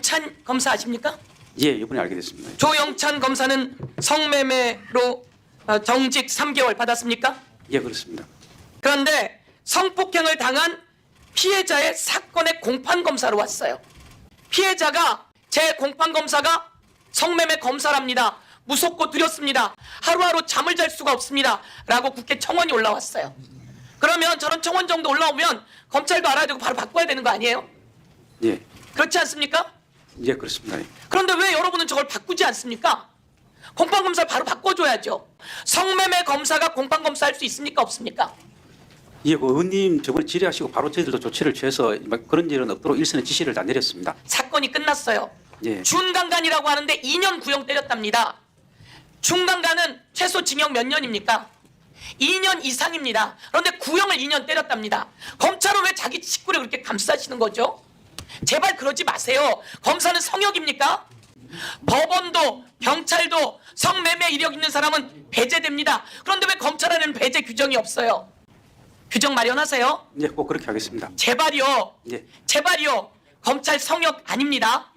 조영찬 검사 아십니까? 예, 이번에 알게 됐습니다. 조영찬 검사는 성매매로 어, 정직 3개월 받았습니까? 예, 그렇습니다. 그런데 성폭행을 당한 피해자의 사건의 공판 검사로 왔어요. 피해자가 제 공판 검사가 성매매 검사랍니다. 무섭고 두렵습니다. 하루하루 잠을 잘 수가 없습니다. 라고 국회 청원이 올라왔어요. 그러면 저런 청원 정도 올라오면 검찰도 알아야 되고 바로 바꿔야 되는 거 아니에요? 예, 그렇지 않습니까? 예, 그렇습니다. 예. 그런데 왜 여러분은 저걸 바꾸지 않습니까? 공판 검사를 바로 바꿔줘야죠. 성매매 검사가 공판 검사 할 수 있습니까? 없습니까? 예, 그 의원님 저번에 질의하시고 바로 저희들도 조치를 취해서 막 그런 일은 없도록 일선의 지시를 다 내렸습니다. 사건이 끝났어요. 예. 준강간이라고 하는데 2년 구형 때렸답니다. 중강간은 최소 징역 몇 년입니까? 2년 이상입니다. 그런데 구형을 2년 때렸답니다. 검찰은 왜 자기 식구를 그렇게 감싸시는 거죠? 제발 그러지 마세요. 검사는 성역입니까? 법원도 경찰도 성매매 이력 있는 사람은 배제됩니다. 그런데 왜 검찰 안에는 배제 규정이 없어요? 규정 마련하세요. 예, 꼭 그렇게 하겠습니다. 제발이요. 예. 제발이요. 검찰 성역 아닙니다.